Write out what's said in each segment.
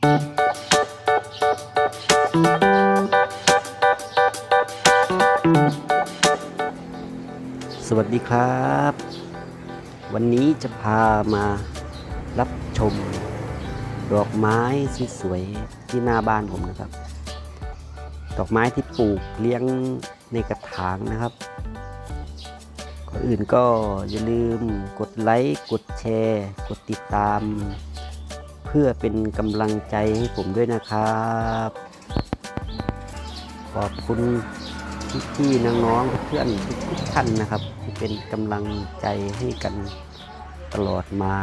สวัสดีครับ วันนี้จะพามารับชม ดอกไม้สวยๆที่หน้าบ้านผมนะครับ ดอกไม้ที่ปลูกเลี้ยงในกระถางนะครับก่อนอื่นก็อย่าลืมกดไลค์ กดแชร์ กดติดตาม เพื่อเป็นกำลังใจให้ผมด้วยนะครับ ขอบคุณพี่ๆน้องๆเพื่อนทุกท่านนะครับ ที่เป็นกำลังใจให้กันตลอดมา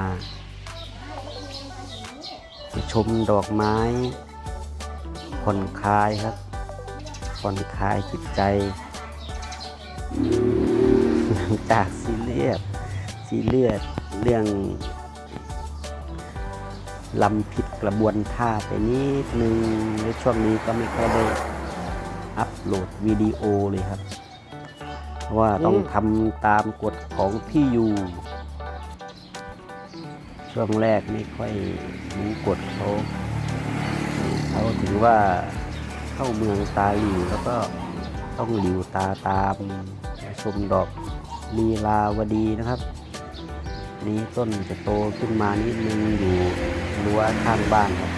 ชมดอกไม้ผ่อนคลายครับผ่อนคลายจิตใจหลังจากซีเรียสซีเรียสเรื่อง ลำผิดกระบวนท่าไปนิดนึงในช่วงนี้ก็ไม่ค่อยได้อัปโหลดวิดีโอเลยครับ เพราะว่าต้องทำตามกฎของพี่ยูช่วงแรกไม่ค่อยรู้กฎเขาเขาถือว่าเข้าเมืองตาหลิวแล้วก็ต้องหลิวตาตามชมดอกลีลาวดีนะครับ นี้ต้นจะโตขึ้นมานิดนึงอยู่รั้วข้างบ้านครับ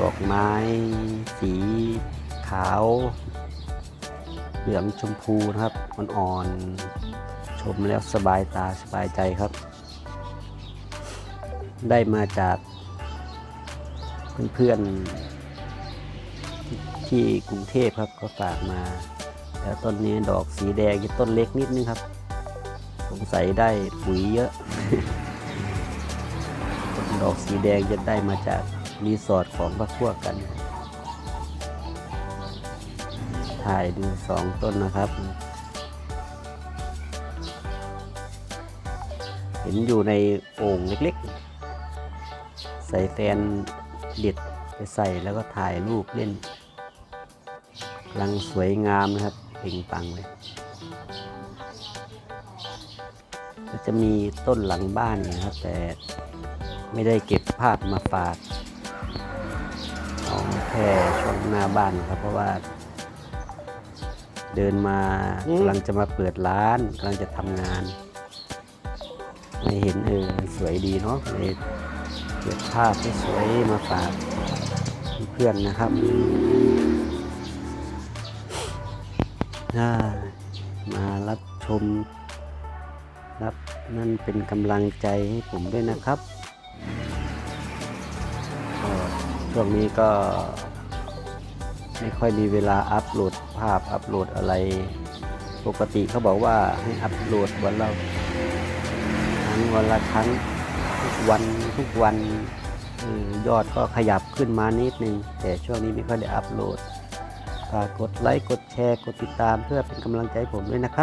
ดอกไม้ สีขาว เหลืองชมพูนะครับอ่อนๆชมแล้วสบายตาสบายใจครับ ได้มาจากเพื่อนๆที่กรุงเทพครับก็ฝากมา แล้วต้นนี้ดอกสีแดงต้นเล็กนิดนึงครับ สงสัยได้ปุ๋ยเยอะ ดอกสีแดงจะได้มาจากรีสอร์ทของพระพวกกัน ถ่ายดูสองต้นนะครับ เห็นอยู่ในโอ่งเล็กๆ ใส่แฟนเด็ดไปใส่แล้วก็ถ่ายรูปเล่นกำลังสวยงามนะครับเพ่งปังเลย จะมีต้นหลังบ้านอยู่นะครับ แต่ไม่ได้เก็บภาพมาฝากเอาแค่ช่วงหน้าบ้านครับ เพราะว่า เดินมากำลังจะมาเปิดร้านกำลังจะทำงานไม่เห็นเออสวยดีเนาะเลยเก็บภาพสวยมาฝากเพื่อนนะครับมารับชม ครับ นั่นเป็นกำลังใจให้ผมด้วยนะครับช่วงนี้ก็ไม่ค่อยมีเวลาอัปโหลดภาพอัปโหลดอะไร ปกติเขาบอกว่าให้อัปโหลดวันละครั้งวันละครั้งทุกวันทุกวันออยอดก็ขยับขึ้นมานิดนึง แต่ช่วงนี้ไม่ค่อยได้อัปโหลดฝากกดไลค์กดแชร์กดติดตามเพื่อเป็นกำลังใจผมด้วยนะครับ